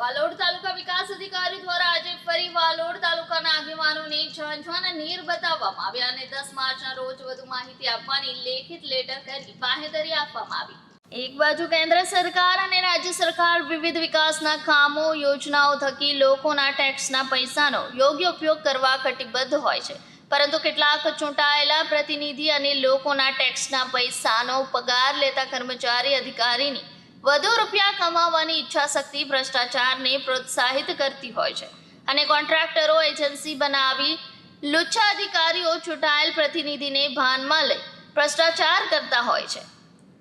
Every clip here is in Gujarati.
વાલોડ તાલુકા વિકાસ અધિકારી દ્વારા આજે ફરી વાલોડ તાલુકાના આગેવાનોને ઝાંઝવાના નીર બતાવવામાં આવ્યા અને દસ માર્ચના રોજ વધુ માહિતી આપવાની લેખિત લેટર કરી બાહેધરી આપવામાં આવી. એક બાજુ કેન્દ્ર સરકાર અને રાજ્ય સરકાર વિવિધ વિકાસના કામો, યોજનાઓ થકી લોકોના ટેક્સના પૈસાનો યોગ્ય ઉપયોગ કરવા કટિબદ્ધ હોય છે. પરંતુ કેટલાક ચૂંટાયેલા પ્રતિનિધિ અને લોકોના ટેક્સના પૈસાનો પગાર લેતા કર્મચારી અધિકારીની વધુ રૂપિયા કમાવવાની ઈચ્છા શક્તિ ભ્રષ્ટાચારને પ્રોત્સાહિત કરતી હોય છે. અને કોન્ટ્રાક્ટરો એજન્સી બનાવી લુચ્છા અધિકારીઓ ચૂંટાયેલ પ્રતિનિધિને ભાનમાં લઈ ભ્રષ્ટાચાર કરતા હોય છે.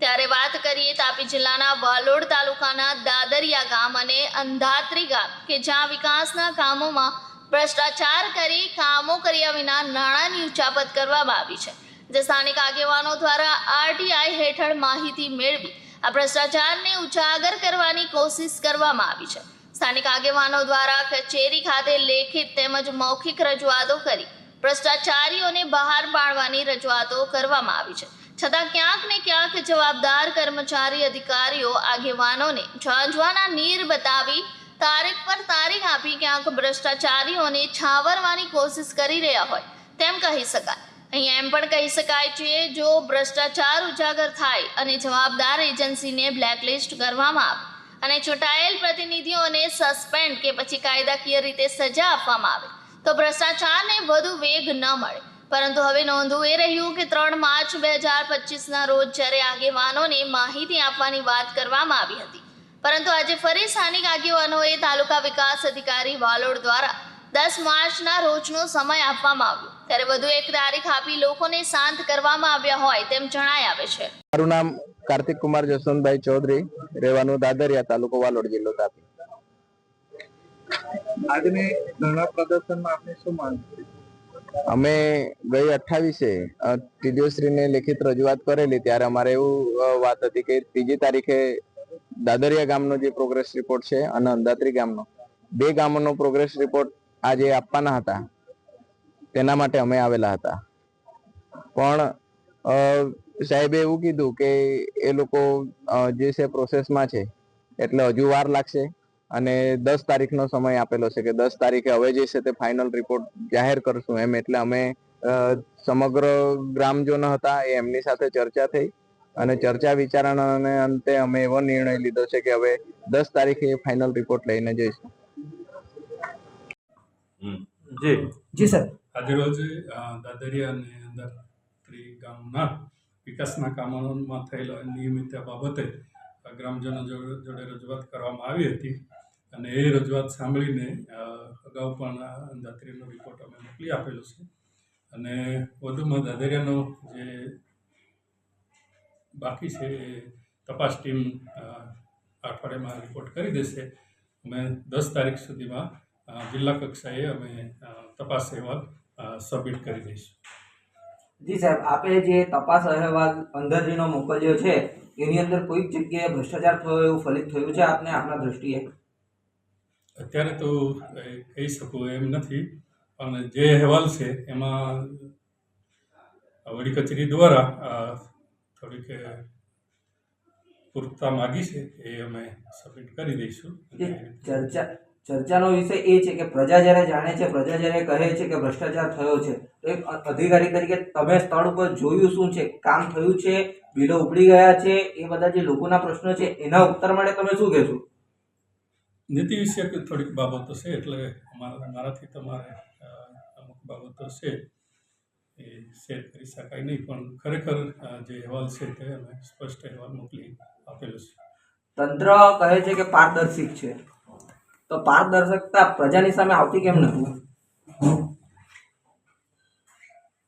ત્યારે વાત કરીએ તાપી જિલ્લાના વાલોડ તાલુકાના દાદરિયા ગામ અને અંધાત્રી ગામ કે જ્યાં વિકાસના કામોમાં ભ્રષ્ટાચાર કરી કામો કર્યા વિના નાણાંની ઉચાપત કરવામાં આવી છે. જે સ્થાનિક આગેવાનો દ્વારા આરટીઆઈ હેઠળ માહિતી મેળવી આ ભ્રષ્ટાચારને ઉજાગર કરવાની કોશિશ કરવામાં આવી છે. સ્થાનિક આગેવાનો દ્વારા કચેરી ખાતે લેખિત તેમજ મૌખિક રજૂઆતો કરી ભ્રષ્ટાચારીઓને બહાર પાડવાની રજૂઆતો કરવામાં આવી છે. છતાં ક્યાંક ને ક્યાંક જવાબદાર કર્મચારી અધિકારીઓ, આગેવાનોને ઝાંઝવાના નીર બતાવી તારીખ પર તારીખ આપી ક્યાંક ભ્રષ્ટાચારીઓને છાવરવાની કોશિશ કરી રહ્યા હોય તેમ કહી શકાય. અહીં એમ પણ કહી શકાય છે, જો ભ્રષ્ટાચાર ઉજાગર થાય અને જવાબદાર એજન્સીને બ્લેકલિસ્ટ કરવામાં આવે અને ચૂંટાયેલ પ્રતિનિધિઓને સસ્પેન્ડ કે પછી કાયદાકીય રીતે સજા આપવામાં આવે, તો ભ્રષ્ટાચારને વધુ વેગ ન મળે. પરંતુ હવે નોંધવું એ રહ્યું કે ત્રણ માર્ચ બે હજાર પચીસના રોજ જ્યારે આગેવાનોને માહિતી આપવાની વાત કરવામાં આવી હતી, પરંતુ આજે ફરી સ્થાનિક આગેવાનોએ તાલુકા વિકાસ અધિકારી વાલોડ દ્વારા દસ માર્ચના રોજનો સમય આપવામાં આવ્યો. ત્યારે વધુ એક તારીખ આપી લોકોને શાંત કરવામાં આવ્યા હોય તેમ જણાય આવે છે. મારું નામ કાર્તિક કુમાર જસવંતભાઈ ચૌધરી રહેવાનું દાદરિયા તાલુકો વાલોડ જિલ્લો તાપી. આજની ધરણા પ્રદર્શનમાં આપને શું માંગ અમે ગઈ અઠ્ઠાવીસે ટીડીઓશ્રીને લેખિત રજૂઆત કરેલી ત્યારે અમારે એવું વાત હતી કે ત્રીજી તારીખે દાદરિયા ગામનો જે પ્રોગ્રેસ રિપોર્ટ છે અને અંદાત્રી ગામનો બે ગામોનો પ્રોગ્રેસ રિપોર્ટ આજે આપવાના હતા. તેના માટે અમે આવેલા હતા. પણ સાહેબે એવું કીધું કે એ લોકો જે છે પ્રોસેસમાં છે, એટલે હજુ વાર લાગશે અને દસ તારીખનો સમય આપેલો છે કે દસ તારીખે હવે જે છે તે ફાઇનલ રિપોર્ટ જાહેર કરશું એમ. એટલે અમે સમગ્ર ગ્રામજનો હતા એ એમની સાથે ચર્ચા થઈ અને ચર્ચા વિચારણાને અંતે અમે એવો નિર્ણય લીધો છે કે હવે દસ તારીખે ફાઇનલ રિપોર્ટ લઈને જઈશું. જી. જી સર. આજરોજ દાદરિયા અને અંદરત્રી ગામના વિકાસના કામોમાં થયેલા નિયમિત બાબતે ગ્રામજનો જોડે રજૂઆત કરવામાં આવી હતી અને એ રજૂઆત સાંભળીને અગાઉ પણ આ અંદાત્રીનો રિપોર્ટ અમે મોકલી આપેલો છે. અને વધુમાં દાદરિયાનો જે બાકી છે એ તપાસ ટીમ અઠવાડિયામાં રિપોર્ટ કરી દેશે. અમે દસ તારીખ સુધીમાં જિલ્લા કક્ષાએ અમે તપાસ અહેવાલ સબમિટ કરી દઈશું. જી સાહેબ આપે જે તપાસ અહેવાલ પંદર અંદરજીનો મોકલ્યો છે એની અંદર કોઈક જગ્યાએ ભ્રષ્ટાચાર થયો એવું ફલિત થયું છે આપને આપના દ્રષ્ટિએ? અત્યારે તો કહી શકું એમ નથી પણ જે અહેવાલ છે એમાં વડી કચેરી દ્વારા થોડીક પૂરતા માગી છે એ અમે સબમિટ કરી દઈશું. ચર્ચા ચર્ચાનો વિષય એ છે કે પ્રજા જ્યારે જાણે છે પ્રજા જ્યારે કહે છે કે ભ્રષ્ટાચાર થયો છે તો એક અધિકારી તરીકે તમે સ્થળ ઉપર જોયું શું છે કામ થયું છે બિલો ઉપડી ગયા છે એ બધા જે લોકોના પ્રશ્નો છે એના ઉત્તર માટે તમે શું કહેશો? નીતિ વિશે થોડીક બાબતો છે એટલે અમારા મારાથી તમારે અમુક બાબતો છે એ શેર કરી શકાય નહીં પણ ખરેખર જે અહેવાલ છે તે અમે સ્પષ્ટ અહેવાલ મોકલી આપેલો છે. તંત્ર કહે છે કે પારદર્શિક છે. તો પારદર્શકતા પ્રજાની સામે આવતી કેમ નથી?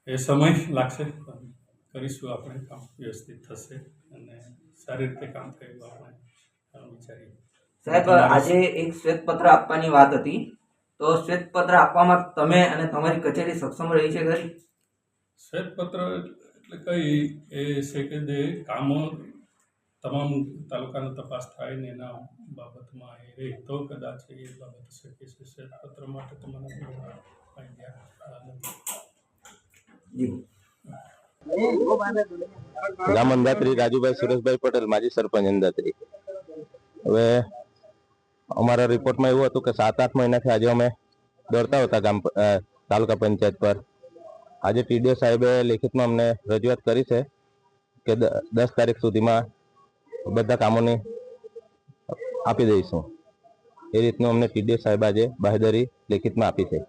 એ સમય લાગશે. કરીશું આપણે કામ. વ્યવસ્થિત થશે અને સારી રીતે કામ થયું આપણે વિચારીએ. સાહેબ આજે એક શ્વેતપત્ર આપવાની વાત હતી. તો શ્વેતપત્ર આપવામાં તમે અને તમારી કચેરી સક્ષમ રહી છે ખરી? શ્વેતપત્ર એટલે કઈ એ છે કે જે કામો તમામ તાલુકાની તપાસ થાય ને એના બાબતમાં એ રહે તો કદાચ એ બાબત શકે છે. શેરપત્ર માટે તમારે નામ અંદાત્રી રાજુભાઈ સુરેશભાઈ પટેલ માજી સરપંચ અંદાત્રી. હવે અમારા રિપોર્ટમાં એવું હતું કે સાત આઠ મહિનાથી આજે અમે દોડતા હતા ગામ તાલુકા પંચાયત પર. આજે ટીડીઓ સાહેબે લેખિતમાં અમને રજૂઆત કરી છે કે દસ તારીખ સુધીમાં બધા કામોને આપી દઈશું એ રીતનું અમને ટીડીએસ સાહેબ આજે બાહેદરી લેખિતમાં આપી છે.